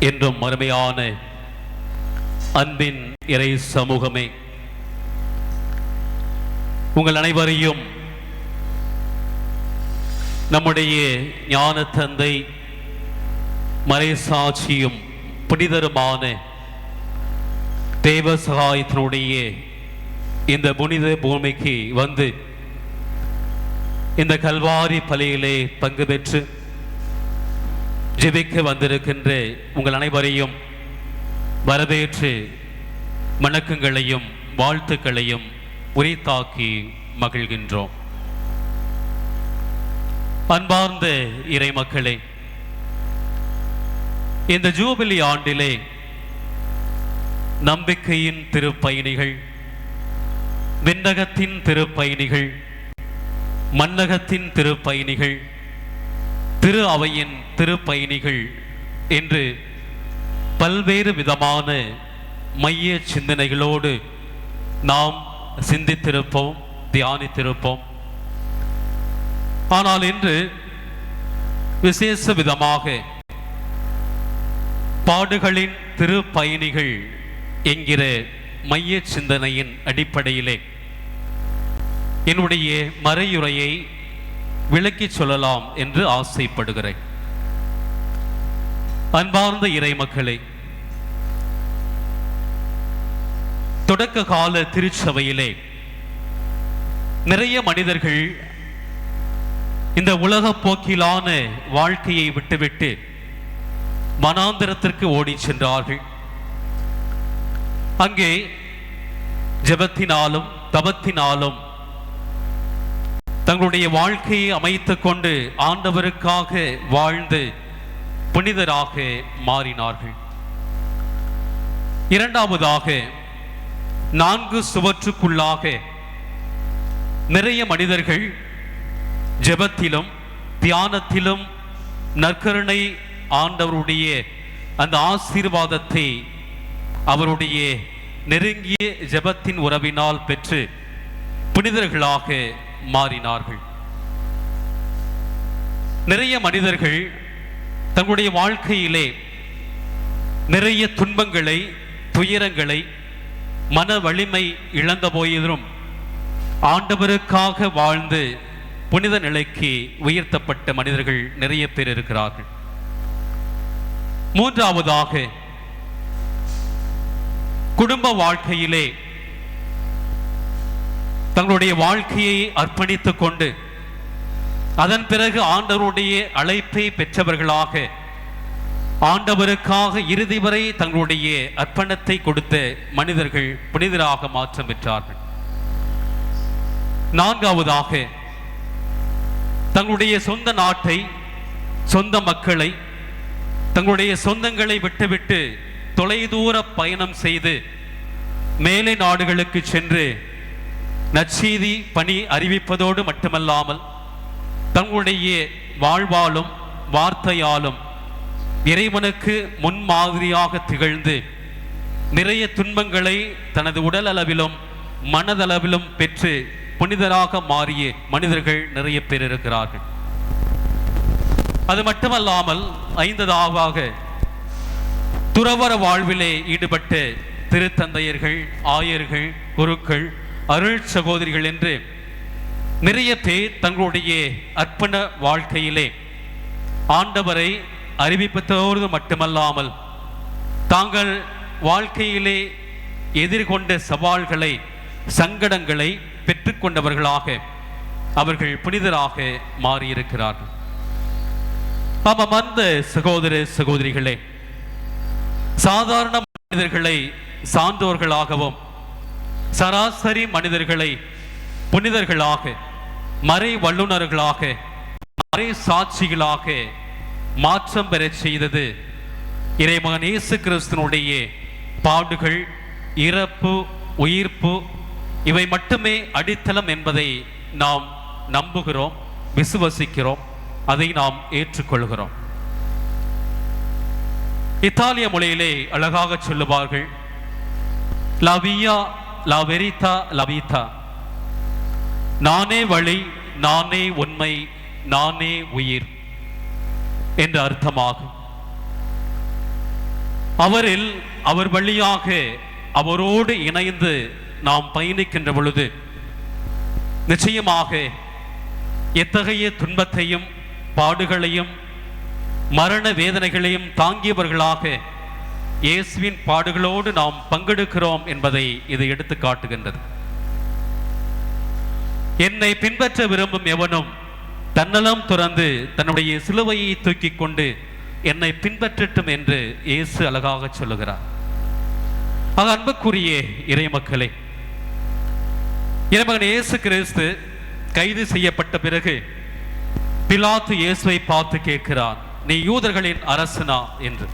என்றும் அருமையான அன்பின் இறை சமூகமே. உங்கள் அனைவரையும் நம்முடைய ஞான தந்தை மறைசாட்சியும் புனிதருமான தேவ சகாயத்தினுடைய இந்த புனித பூமிக்கு வந்து இந்த கல்வாரி பலியிலே பங்கு பெற்று ஜெபிக்க வந்திருக்கின்ற உங்கள் அனைவரையும் வரவேற்று வணக்கங்களையும் வாழ்த்துக்களையும் உரித்தாக்கி மகிழ்கின்றோம். அன்பார்ந்த இறை மக்களே இந்த ஜூபிலி ஆண்டிலே நம்பிக்கையின் திருப்பயணிகள் விண்ணகத்தின் திருப்பயணிகள் மன்னகத்தின் திருப்பயணிகள் திரு அவையின் திருப்பயணிகள் என்று பல்வேறு விதமான மைய சிந்தனைகளோடு நாம் சிந்தித்திருப்போம் தியானித்திருப்போம். ஆனால் இன்று விசேஷ விதமாக பாடுகளின் திருப்பயணிகள் என்கிற மைய சிந்தனையின் அடிப்படையிலே என்னுடைய மறையுரையை விளக்கிச் சொல்லலாம் என்று ஆசைப்படுகிறேன். அன்பார்ந்த இறை மக்களே தொடக்க கால திருச்சபையிலே நிறைய மனிதர்கள் இந்த உலக போக்கிலான வாழ்க்கையை விட்டுவிட்டு மனாந்திரத்திற்கு ஓடி சென்றார்கள். அங்கே ஜெபத்தினாலும் தபத்தினாலும் தங்களுடைய வாழ்க்கையை அமைத்து கொண்டு ஆண்டவருக்காக வாழ்ந்து புனிதராக மாறினார்கள். இரண்டாவதாக நான்கு சுவற்றுக்குள்ளாக நிறைய மனிதர்கள் ஜெபத்திலும் தியானத்திலும் நற்கருணை ஆண்டவருடைய அந்த ஆசீர்வாதத்தை அவருடைய நெருங்கிய ஜெபத்தின் உறவினால் பெற்று புனிதர்களாக மாறினார்கள். நிறைய மனிதர்கள் தங்களுடைய வாழ்க்கையிலே நிறைய துன்பங்களை துயரங்களை மன வலிமை இழந்த போயதிலும் ஆண்டவருக்காக வாழ்ந்து புனித நிலைக்கு உயர்த்தப்பட்ட மனிதர்கள் நிறைய பேர் இருக்கிறார்கள். மூன்றாவதாக குடும்ப வாழ்க்கையிலே தங்களுடைய வாழ்க்கையை அர்ப்பணித்துக் கொண்டு அதன் பிறகு ஆண்டவருடைய அழைப்பை பெற்றவர்களாக ஆண்டவருக்காக இறுதி வரை தங்களுடைய அர்ப்பணத்தை கொடுத்த மனிதர்கள் புனிதராக மாற்றம் பெற்றார்கள். நான்காவதாக தங்களுடைய சொந்த நாட்டை சொந்த மக்களை தங்களுடைய சொந்தங்களை விட்டுவிட்டு தொலைதூர பயணம் செய்து மேலை நாடுகளுக்கு சென்று நற்செய்தி பணி அறிவிப்பதோடு மட்டுமல்லாமல் தங்களுடைய வாழ்வாலும் வார்த்தையாலும் இறைவனுக்கு முன்மாதிரியாக திகழ்ந்து நிறைய துன்பங்களை தனது உடல் அளவிலும் மனதளவிலும் பெற்று புனிதராக மாறிய மனிதர்கள் நிறைய பேர் இருக்கிறார்கள். அது மட்டுமல்லாமல் ஐந்ததாக துறவர வாழ்விலே ஈடுபட்ட திருத்தந்தையர்கள் ஆயர்கள் குருக்கள் அருள் சகோதரிகள் என்று நிறைய பேர் தங்களுடைய அர்ப்பண வாழ்க்கையிலே ஆண்டவரை அறிவிப்பதோடு மட்டுமல்லாமல் தாங்கள் வாழ்க்கையிலே எதிர்கொண்ட சவால்களை சங்கடங்களை பெற்றுக்கொண்டவர்களாக அவர்கள் புனிதராக மாறியிருக்கிறார்கள். ஆமாம் அந்த சகோதர சகோதரிகளே சாதாரண மனிதர்களை சான்றோர்களாகவும் சராசரி மனிதர்களை புனிதர்களாக மறை வல்லுநர்களாக மறை சாட்சிகளாக மாற்றம் பெறச் செய்தது இறைமகன் இயேசு கிறிஸ்துனுடைய பாடுகள் இறப்பு உயிர்ப்பு இவை மட்டுமே அடித்தளம் என்பதை நாம் நம்புகிறோம் விசுவசிக்கிறோம் அதை நாம் ஏற்றுக்கொள்கிறோம். இத்தாலிய மொழியிலே அழகாக சொல்லுவார்கள் லவியா லவெரிதா லவிதா நானே வழி நானே உண்மை நானே உயிர் என்ற அர்த்தமாகும் அவரில் அவர் வழியாக அவரோடு இணைந்து நாம் பயணிக்கின்ற பொழுது நிச்சயமாக எத்தகைய துன்பத்தையும் பாடுகளையும் மரண வேதனைகளையும் தாங்கியவர்களாக இயேசுவின் பாடுகளோடு நாம் பங்கெடுக்கிறோம் என்பதை இது எடுத்து காட்டுகின்றது. என்னை பின்பற்ற விரும்பும் எவனும் தன்னலம் துறந்து தன்னுடைய சிலுவையை தூக்கிக் கொண்டு என்னை பின்பற்றட்டும் என்று இயேசு அழகாக சொல்லுகிறார். ஆக அன்புக்குரிய இறைமக்களே இறைமகன் இயேசு கிறிஸ்து கைது செய்யப்பட்ட பிறகு பிலாத்து இயேசுவை பார்த்து கேட்கிறான் நீ யூதர்களின் அரசனா? என்று.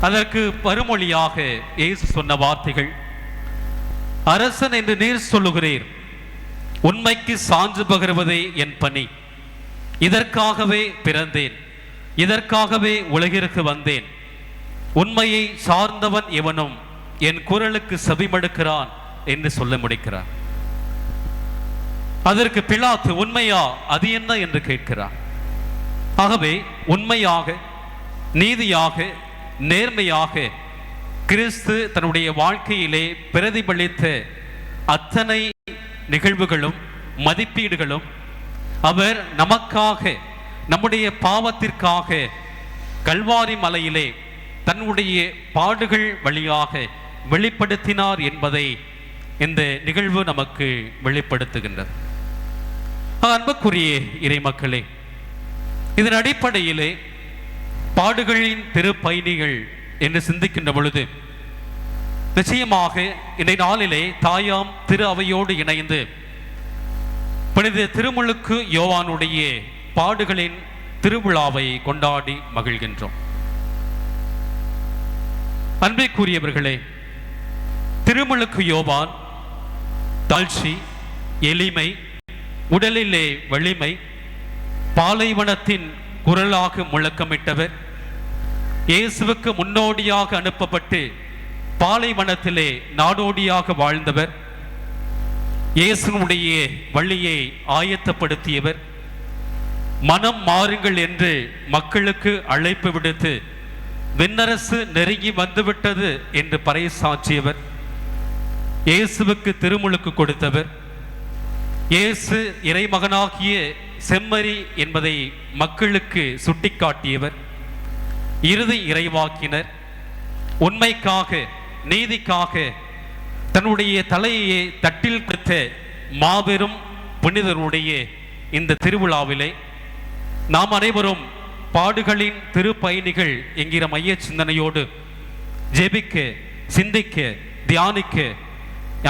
அதற்கு மறுமொழியாக இயேசு சொன்ன வார்த்தைகள் அரசன் என்று நீர் சொல்லுகிறீர் உண்மைக்கு சான்று பகருவதே என் பணி. இதற்காகவே பிறந்தேன் இதற்காகவே உலகிற்கு வந்தேன். உண்மையை சார்ந்தவன் எவனும் என் குரலுக்கு செவிமடுக்கிறான் என்று சொல்ல முடிக்கிறார். அதற்கு பிலாத்து உண்மையா? அது என்ன? என்று கேட்கிறார். ஆகவே உண்மையாக நீதியாக நேர்மையாக கிறிஸ்து தன்னுடைய வாழ்க்கையிலே பிரதிபலித்த அத்தனை நிகழ்வுகளும் மதிப்பீடுகளும் அவர் நமக்காக நம்முடைய பாவத்திற்காக கல்வாரி மலையிலே தன்னுடைய பாடுகள் வழியாக வெளிப்படுத்தினார் என்பதை இந்த நிகழ்வு நமக்கு வெளிப்படுத்துகின்றது. அன்புக்குரிய இறைமக்களே இதன் அடிப்படையிலே பாடுகளின் திருப்பயணிகள் என்று சிந்திக்கின்ற பொழுது நிச்சயமாக இந்த நாளிலே தாயாம் திரு அவையோடு இணைந்து புனித திருமுழுக்கு யோவானுடைய பாடுகளின் திருவிழாவை கொண்டாடி மகிழ்கின்றோம். அன்பிற்குரியவர்களே திருமுழுக்கு யோவான் தாழ்ச்சி எளிமை உடலிலே வலிமை பாலைவனத்தின் குரலாக முழக்கமிட்டவர் இயேசுவுக்கு முன்னோடியாக அனுப்பப்பட்டு பாலைவனத்திலே நாடோடியாக வாழ்ந்தவர். இயேசுனுடைய வழியை ஆயத்தப்படுத்தியவர். மனம் மாறுங்கள் என்று மக்களுக்கு அழைப்பு விடுத்து விண்ணரசு நெருங்கி வந்துவிட்டது என்று பறைசாற்றியவர். இயேசுவுக்கு திருமுழுக்கு கொடுத்தவர். இயேசு இறைமகனாகிய செம்மறி என்பதை மக்களுக்கு சுட்டிக்காட்டியவர். இறுதி இறைவாக்கினர். உண்மைக்காக நீதிக்காக தன்னுடைய தலையை தட்டில் கொடுத்த மாபெரும் புனிதருடைய இந்த திருவிழாவிலே நாம் அனைவரும் பாடுகளின் திருப்பயணிகள் என்கிற மைய சிந்தனையோடு ஜெபிக்க சிந்திக்க தியானிக்க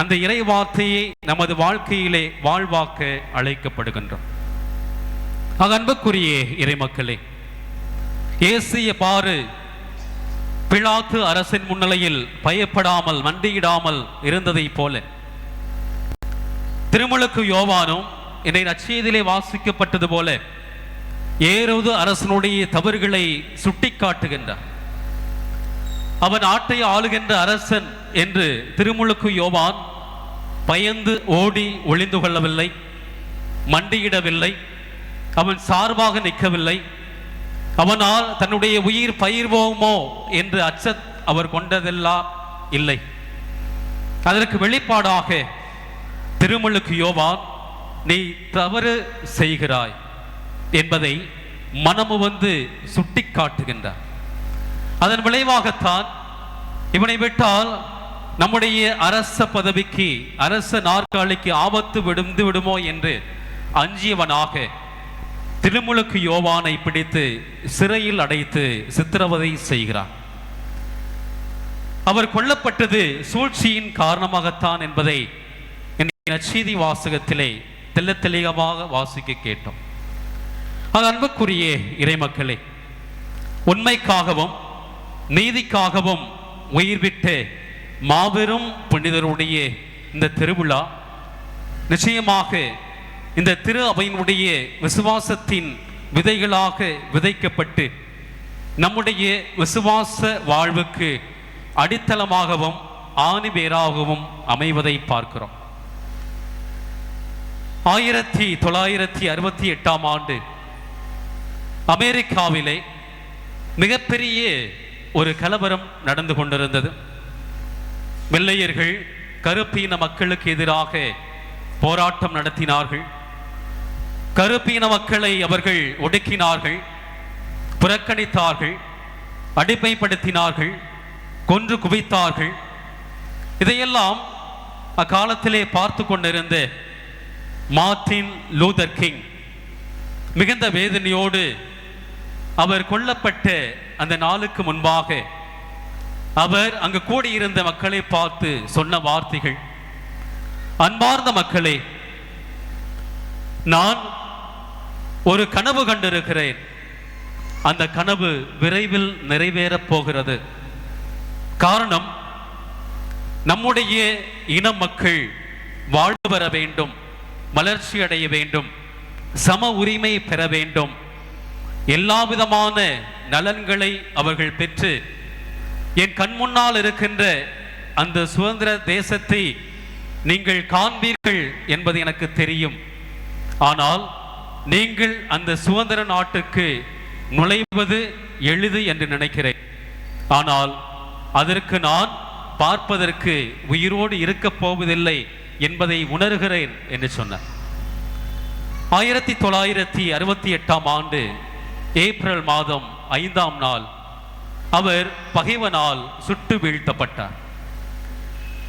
அந்த இறை வார்த்தையை நமது வாழ்க்கையிலே வாழ்வாக்க அழைக்கப்படுகின்றோம். ஆக அன்புக்குரிய இறைமக்களே ஏசிய பாரு. பிளாத்து அரசின் முன்னிலையில் பயப்படாமல் மண்டியிடாமல் இருந்ததைப் போல. திருமுழுக்கு யோவானும் என்னை நச்செய்திலே வாசிக்கப்பட்டது போல ஏறுவது அரசனுடைய தவறுகளை சுட்டிக்காட்டுகின்றார். அவன் ஆட்டை ஆளுகின்ற அரசன் என்று திருமுழுக்கு யோவான் பயந்து ஓடி ஒளிந்து கொள்ளவில்லை மண்டியிடவில்லை அவன் சார்பாக நிற்கவில்லை அவனால் தன்னுடைய உயிர் பயிர்வோமோ என்று அச்சத் அவர் கொண்டதெல்லாம் இல்லை. அதற்கு வெளிப்பாடாக திருமுழுக்கு யோவான் நீ தவறு செய்கிறாய் என்பதை மனமு வந்து சுட்டிக்காட்டுகின்றார் அதன் விளைவாகத்தான் இவனை விட்டால் நம்முடைய அரச பதவிக்கு அரச நாற்காலிக்கு ஆபத்து விடுந்து விடுமோ என்று அஞ்சியவனாக திருமுழுக்கு யோவானை பிடித்து சிறையில் அடைத்து சித்திரவதை செய்கிறார். அவர் கொல்லப்பட்டது சூழ்ச்சியின் காரணமாகத்தான் என்பதை இன்றைய நச்சீதி வாசகத்திலே தெல்ல தெளிவமாக வாசிக்க கேட்டோம். அது அன்புக்குரிய இறைமக்களே உண்மைக்காகவும் நீதிக்காகவும் உயிர் விட்டு மாபெரும் புனிதருடைய இந்த திருவிழா நிச்சயமாக இந்த திரு அவையினுடைய விசுவாசத்தின் விதைகளாக விதைக்கப்பட்டு நம்முடைய விசுவாச வாழ்வுக்கு அடித்தளமாகவும் ஆணிவேராகவும் அமைவதை பார்க்கிறோம். ஆயிரத்தி தொள்ளாயிரத்தி அறுபத்தி எட்டாம் ஆண்டு அமெரிக்காவிலே மிகப்பெரிய ஒரு கலவரம் நடந்து கொண்டிருந்தது. வெள்ளையர்கள் கருப்பீன மக்களுக்கு எதிராக போராட்டம் நடத்தினார்கள். கருப்பீன மக்களை அவர்கள் ஒடுக்கினார்கள் புறக்கணித்தார்கள் அடிமைப்படுத்தினார்கள் கொன்று குவித்தார்கள். இதையெல்லாம் அக்காலத்திலே பார்த்து கொண்டிருந்த மார்டின் லூதர் கிங். மிகுந்த வேதனையோடு அவர் கொல்லப்பட்ட அந்த நாளுக்கு முன்பாக அவர் அங்கு கூடியிருந்த மக்களை பார்த்து சொன்ன வார்த்தைகள் அன்பார்ந்த மக்களே நான் ஒரு கனவு கண்டிருக்கிறேன். அந்த கனவு விரைவில் நிறைவேறப் போகிறது. காரணம் நம்முடைய இன மக்கள் வாழ்ந்து வர வேண்டும் வளர்ச்சி அடைய வேண்டும் சம உரிமை பெற வேண்டும். எல்லா விதமான நலன்களை அவர்கள் பெற்று என் கண் முன்னால் இருக்கின்ற அந்த சுதந்திர தேசத்தை நீங்கள் காண்பீர்கள் என்பது எனக்கு தெரியும். ஆனால் நீங்கள் அந்த சுதந்திர நாட்டுக்கு நுழைவது எளிது என்று நினைக்கிறேன். ஆனால் அதற்கு நான் பார்ப்பதற்கு உயிரோடு இருக்கப் போவதில்லை என்பதை உணர்கிறேன் என்று சொன்னார். ஆயிரத்தி தொள்ளாயிரத்தி அறுபத்தி எட்டாம் ஆண்டு ஏப்ரல் மாதம் ஐந்தாம் நாள் அவர் பகைவனால் சுட்டு வீழ்த்தப்பட்டார்.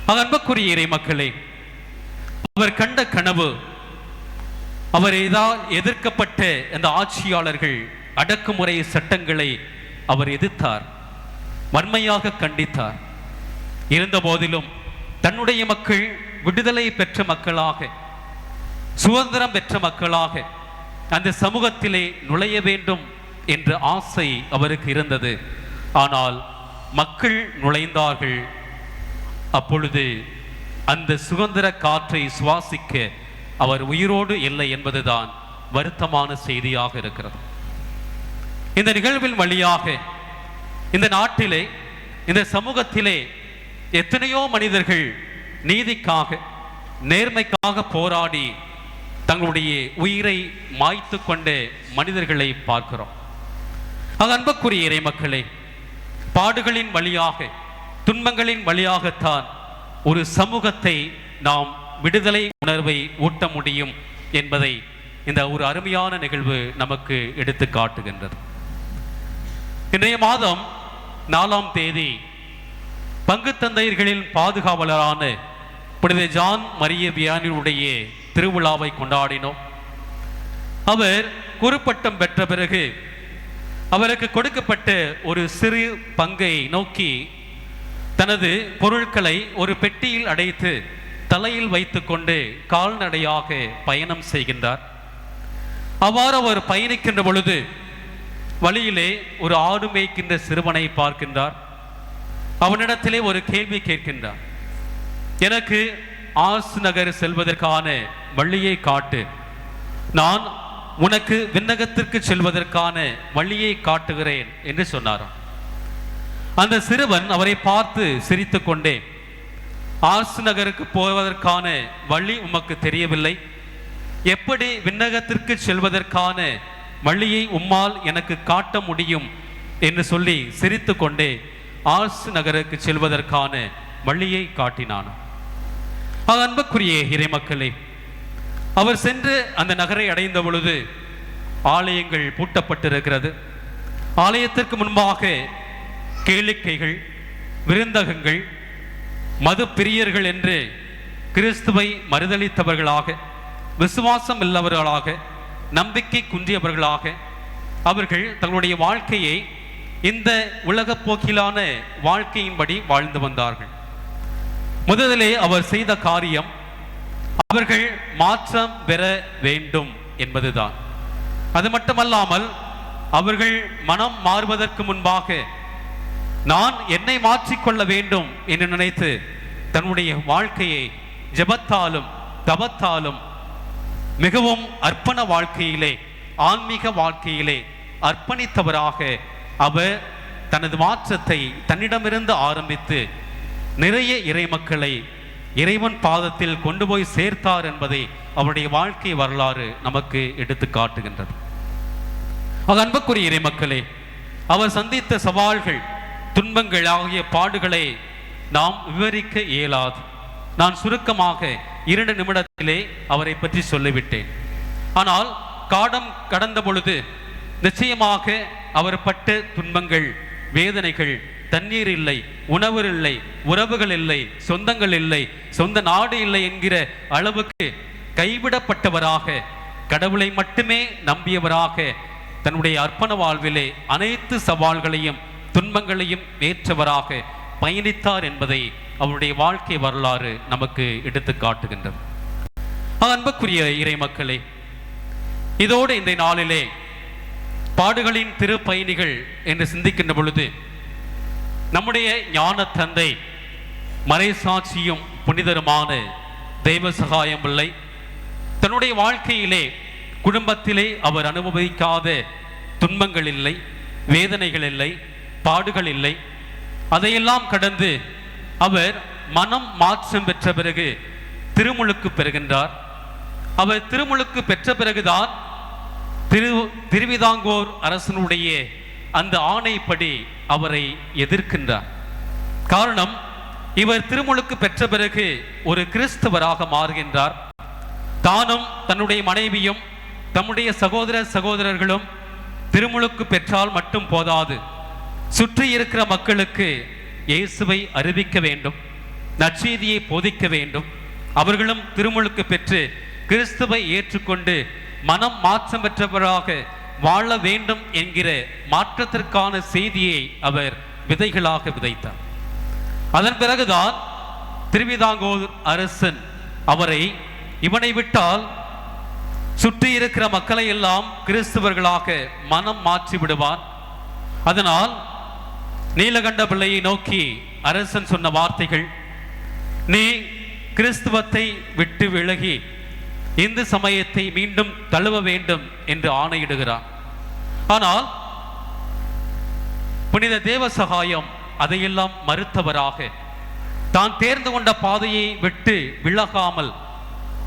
ஆக அன்புக்குரிய இறை மக்களே அவர் கண்ட கனவு அவர் ஏதால் எதிர்க்கப்பட்ட அந்த ஆட்சியாளர்கள் அடக்குமுறை சட்டங்களை அவர் எதிர்த்தார் வன்மையாக கண்டித்தார். இருந்த போதிலும் தன்னுடைய மக்கள் விடுதலை பெற்ற மக்களாக சுதந்திரம் பெற்ற மக்களாக அந்த சமூகத்திலே நுழைய வேண்டும் என்ற ஆசை அவருக்கு இருந்தது. ஆனால் மக்கள் நுழைந்தார்கள். அப்பொழுது அந்த சுதந்திர காற்றை சுவாசிக்க அவர் உயிரோடு இல்லை என்பதுதான் வருத்தமான செய்தியாக இருக்கிறது. இந்த நிகழ்வின் வழியாக இந்த நாட்டிலே இந்த சமூகத்திலே எத்தனையோ மனிதர்கள் நீதிக்காக நேர்மைக்காக போராடி தங்களுடைய உயிரை மாய்த்து கொண்ட மனிதர்களை பார்க்கிறோம். அது அன்புக்குரிய இறை மக்களே பாடுகளின் வழியாக துன்பங்களின் வழியாகத்தான் ஒரு சமூகத்தை நாம் விடுதலை உணர்வை ஊட்ட முடியும் என்பதை இந்த ஒரு அருமையான நிகழ்வு நமக்கு எடுத்து காட்டுகின்றது. இன்றைய மாதம் நாலாம் தேதி பங்கு தந்தையர்களின் பாதுகாவலரான புனித ஜான் மரிய வியானியுடைய திருவிழாவை கொண்டாடினோம். அவர் குறுப்பட்டம் பெற்ற பிறகு அவருக்கு கொடுக்கப்பட்ட ஒரு சிறு பங்கை நோக்கி தனது பொருட்களை ஒரு பெட்டியில் அடைத்து தலையில் வைத்துக்கொண்டு கால்நடையாக பயணம் செய்கின்றார். அவ்வாறு அவர் பயணிக்கின்ற பொழுது வழியிலே ஒரு ஆடு மேய்க்கின்ற சிறுவனை பார்க்கின்றார். அவனிடத்திலே ஒரு கேள்வி கேட்கின்றார். எனக்கு ஆஸ் நகர் செல்வதற்கான வழியை காட்டு. நான் உனக்கு விண்ணகத்திற்கு செல்வதற்கான வழியை காட்டுகிறேன் என்று சொன்னாராம். அந்த சிறுவன் அவரை பார்த்து சிரித்துக்கொண்டே ஆர்ஸ் நகருக்கு போவதற்கான வழி உமக்கு தெரியவில்லை. எப்படி விண்ணகத்திற்கு செல்வதற்கான வழியை உம்மால் எனக்கு காட்ட முடியும் என்று சொல்லி சிரித்து கொண்டே ஆர்ஸ் நகருக்கு செல்வதற்கான வழியை காட்டினான். ஆக அன்புக்குரிய இறைமக்களே அவர் சென்று அந்த நகரை அடைந்த பொழுது ஆலயங்கள் பூட்டப்பட்டிருக்கிறது. ஆலயத்திற்கு முன்பாக கேளிக்கைகள் விருந்தகங்கள் மது பிரியர்கள் என்று கிறிஸ்துவை மறுதளித்தவர்களாக விசுவாசம் இல்லவர்களாக நம்பிக்கை குன்றியவர்களாக அவர்கள் தங்களுடைய வாழ்க்கையை இந்த உலக போக்கிலான வாழ்க்கையின்படி வாழ்ந்து வந்தார்கள். முதலிலே அவர் செய்த காரியம் அவர்கள் மாற்றம் பெற வேண்டும் என்பதுதான். அது மட்டுமல்லாமல் அவர்கள் மனம் மாறுவதற்கு முன்பாக நான் என்னை மாற்றிக்கொள்ள வேண்டும் என்று நினைத்து தன்னுடைய வாழ்க்கையை ஜெபத்தாலும் தபத்தாலும் மிகவும் அர்ப்பண வாழ்க்கையிலே ஆன்மீக வாழ்க்கையிலே அர்ப்பணித்தவராக அவர் தனது மாற்றத்தை தன்னிடமிருந்து ஆரம்பித்து நிறைய இறைமக்களை இறைவன் பாதத்தில் கொண்டு போய் சேர்த்தார் என்பதை அவருடைய வாழ்க்கை வரலாறு நமக்கு எடுத்து காட்டுகின்றது. ஆக அன்புக்குரிய இறைமக்களே அவர் சந்தித்த சவால்கள் துன்பங்கள் ஆகிய பாடுகளை நாம் விவரிக்க இயலாது. நான் சுருக்கமாக இரண்டு நிமிடத்திலே அவரை பற்றி சொல்லிவிட்டேன். ஆனால் காடம் கடந்த பொழுது நிச்சயமாக அவர் பட்ட துன்பங்கள் வேதனைகள் தண்ணீர் இல்லை உணவு இல்லை உறவுகள் இல்லை சொந்தங்கள் இல்லை சொந்த நாடு இல்லை என்கிற அளவுக்கு கைவிடப்பட்டவராக கடவுளை மட்டுமே நம்பியவராக தன்னுடைய அர்ப்பண வாழ்விலே அனைத்து சவால்களையும் துன்பங்களையும் ஏற்றவராக பயணித்தார் என்பதை அவருடைய வாழ்க்கை வரலாறு நமக்கு எடுத்து காட்டுகின்றது. அன்புக்குரிய இறை மக்களே இதோடு இந்த நாளிலே பாடுகளின் திருப்பயணிகள் என்று சிந்திக்கின்ற பொழுது நம்முடைய ஞான தந்தை மறைசாட்சியும் புனிதருமான தெய்வ சகாயம் இல்லை. தன்னுடைய வாழ்க்கையிலே குடும்பத்திலே அவர் அனுபவிக்காத துன்பங்கள் இல்லை வேதனைகள் இல்லை. பாடுகள் இல்லை. அதையெல்லாம் கடந்து அவர் மனம் மாற்றம் பெற்ற பிறகு திருமுழுக்கு பெறுகின்றார். அவர் திருமுழுக்கு பெற்ற பிறகுதான் திரு திருவிதாங்கோர் அரசனுடைய அந்த ஆணைப்படி அவரை எதிர்க்கின்றார். காரணம் இவர் திருமுழுக்கு பெற்ற பிறகு ஒரு கிறிஸ்தவராக மாறுகின்றார். தானும் தன்னுடைய மனைவியும் தம்முடைய சகோதர சகோதரர்களும் திருமுழுக்கு பெற்றால் மட்டும் போதாது. சுற்றி இருக்கிற மக்களுக்கு இயேசுவை அறிவிக்க வேண்டும் நற்செய்தியை போதிக்க வேண்டும். அவர்களும் திருமுழுக்கு பெற்று கிறிஸ்துவை ஏற்றுக்கொண்டு மனம் மாற்றம் பெற்றவராக வாழ வேண்டும் என்கிற மாற்றத்திற்கான செய்தியை அவர் விதைகளாக விதைத்தார். அதன் பிறகுதான் திருவிதாங்கூர் அரசன் அவரை இவனை விட்டால் சுற்றி இருக்கிற மக்களை எல்லாம் கிறிஸ்தவர்களாக மனம் மாற்றி விடுவான் அதனால் நீலகண்ட பிள்ளையை நோக்கி அரசன் சொன்ன வார்த்தைகள் நீ கிறிஸ்துவத்தை விட்டு விலகி இந்து சமயத்தை மீண்டும் தழுவ வேண்டும் என்று ஆணையிடுகிறார் ஆனால் புனித தேவ சகாயம் அதையெல்லாம் மறுத்தவராக தான் தேர்ந்து கொண்ட பாதையை விட்டு விலகாமல்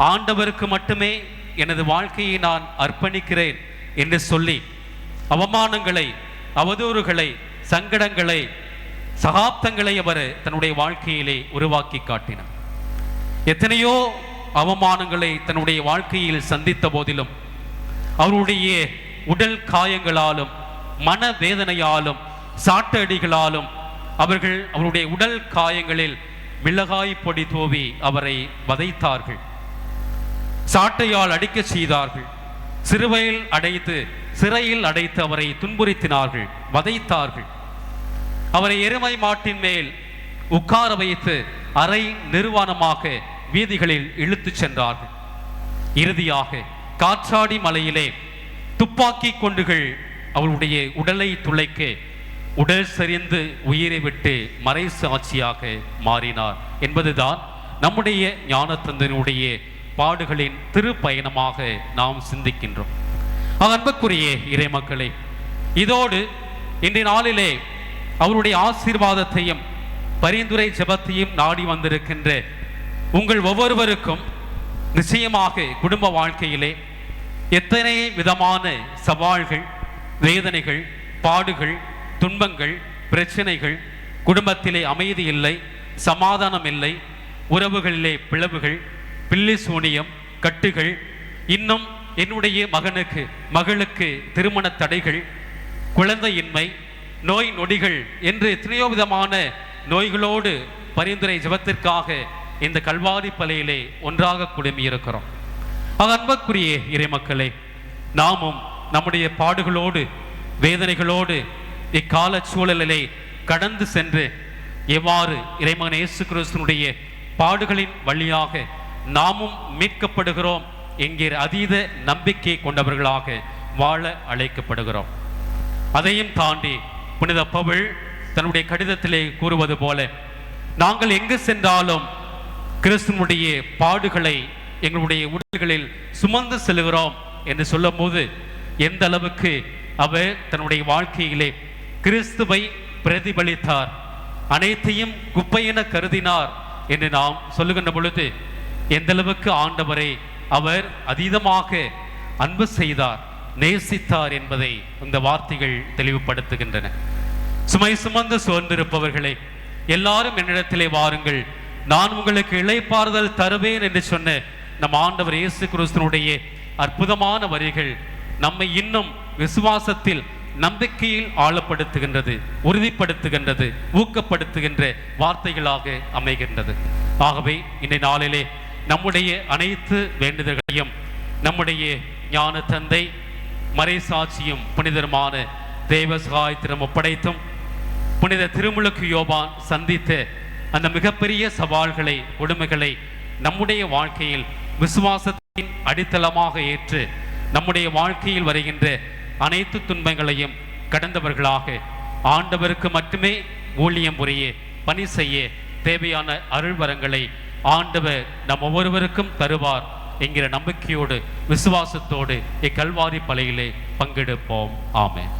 ஆண்டவருக்கு மட்டுமே எனது வாழ்க்கையை நான் அர்ப்பணிக்கிறேன் என்று சொல்லி அவமானங்களை அவதூறுகளை சங்கடங்களை சகாப்தங்களை அவர் தன்னுடைய வாழ்க்கையிலே உருவாக்கி காட்டினார். எத்தனையோ அவமானங்களை தன்னுடைய வாழ்க்கையில் சந்தித்த போதிலும் அவருடைய உடல் காயங்களாலும் மன வேதனையாலும் சாட்டடிகளாலும் அவர்கள் அவருடைய உடல் காயங்களில் மிளகாய் பொடி தூவி அவரை வதைத்தார்கள். சாட்டையால் அடிக்க செய்தார்கள். சிறுவையில் அடைத்து சிறையில் அடைத்து அவரை துன்புறுத்தினார்கள் வதைத்தார்கள். அவரை எருமை மாட்டின் மேல் உட்கார வைத்து அரை நிர்வாணமாக வீதிகளில் இழுத்துச் சென்றார்கள். இறுதியாக காற்றாடி மலையிலே துப்பாக்கி கொண்டுகள் அவளுடைய உடலை துளைக்க உடல் சரிந்து உயிரை விட்டு மறை சாட்சியாக மாறினார். என்பதுதான் நம்முடைய ஞானத்தந்தனுடைய பாடுகளின் திருப்பயணமாக நாம் சிந்திக்கின்றோம். அன்புக்குரிய இறை மக்களே இதோடு இன்றைய நாளிலே அவருடைய ஆசீர்வாதத்தையும் பரிந்துரை ஜெபத்தையும் நாடி வந்திருக்கின்ற உங்கள் ஒவ்வொருவருக்கும் நிச்சயமாக குடும்ப வாழ்க்கையிலே எத்தனை விதமான சவால்கள் வேதனைகள் பாடுகள் துன்பங்கள் பிரச்சனைகள் குடும்பத்திலே அமைதி இல்லை சமாதானம் இல்லை உறவுகளிலே பிளவுகள் பில்லி சூனியம் கட்டுகள் இன்னும் என்னுடைய மகனுக்கு மகளுக்கு திருமண தடைகள் குழந்தையின்மை நோய் நொடிகள் என்று எத்தனையோ விதமான நோய்களோடு பரிந்துரை ஜபத்திற்காக இந்த கல்வாரி பலையிலே ஒன்றாக குடுமி இருக்கிறோம் ஆக அன்புக்குரிய இறைமக்களே நாமும் நம்முடைய பாடுகளோடு வேதனைகளோடு இக்கால சூழலிலே கடந்து சென்று எவ்வாறு இறைமகன் இயேசு கிறிஸ்தனுடைய பாடுகளின் வழியாக நாமும் மீட்கப்படுகிறோம் என்கிற அதீத நம்பிக்கை கொண்டவர்களாக வாழ அழைக்கப்படுகிறோம். அதையும் தாண்டி புனித பவுல் தன்னுடைய கடிதத்திலே கூறுவது போல நாங்கள் எங்கு சென்றாலும் கிறிஸ்துவனுடைய பாடுகளை எங்களுடைய உடல்களில் சுமந்து செல்கிறோம் என்று சொல்லும் போது எந்த அளவுக்கு அவர் தன்னுடைய வாழ்க்கையிலே கிறிஸ்துவை பிரதிபலித்தார் அனைத்தையும் குப்பையென கருதினார் என்று நாம் சொல்லுகின்ற பொழுது எந்த அளவுக்கு ஆண்டவரை அவர் அதீதமாக அன்பு செய்தார் நேசித்தார் என்பதை இந்த வார்த்தைகள் தெளிவுபடுத்துகின்றன. சுமை சுமந்து சோர்ந்திருப்பவர்களே எல்லாரும் என்னிடத்திலே வாருங்கள். நான் உங்களுக்கு இழைப்பாறுதல் தருவேன் என்று சொன்ன நம் ஆண்டவர் இயேசு கிறிஸ்தனுடைய அற்புதமான வரிகள் நம்மை இன்னும் விசுவாசத்தில் நம்பிக்கையில் ஆழப்படுத்துகின்றது உறுதிப்படுத்துகின்றது ஊக்கப்படுத்துகின்ற வார்த்தைகளாக அமைகின்றது. ஆகவே இன்றைய நாளிலே நம்முடைய அனைத்து வேண்டுதல்களையும் நம்முடைய ஞான தந்தை மறைசாட்சியும் புனிதருமான தேவ சகாயத்திடம் ஒப்படைத்தும் புனித திருமுழுக்கு யோபான் சந்தித்து அந்த மிகப்பெரிய சவால்களை கொடுமைகளை நம்முடைய வாழ்க்கையில் விசுவாசத்தின் அடித்தளமாக ஏற்று நம்முடைய வாழ்க்கையில் வருகின்ற அனைத்து துன்பங்களையும் கடந்தவர்களாக ஆண்டவருக்கு மட்டுமே ஊழியம் புரிய பணி செய்ய தேவையான அருள்வரங்களை ஆண்டவர் நம் ஒவ்வொருவருக்கும் தருவார் என்கிற நம்பிக்கையோடு விசுவாசத்தோடு இக்கல்வாரி பலையிலே பங்கெடுப்போம். ஆமென்.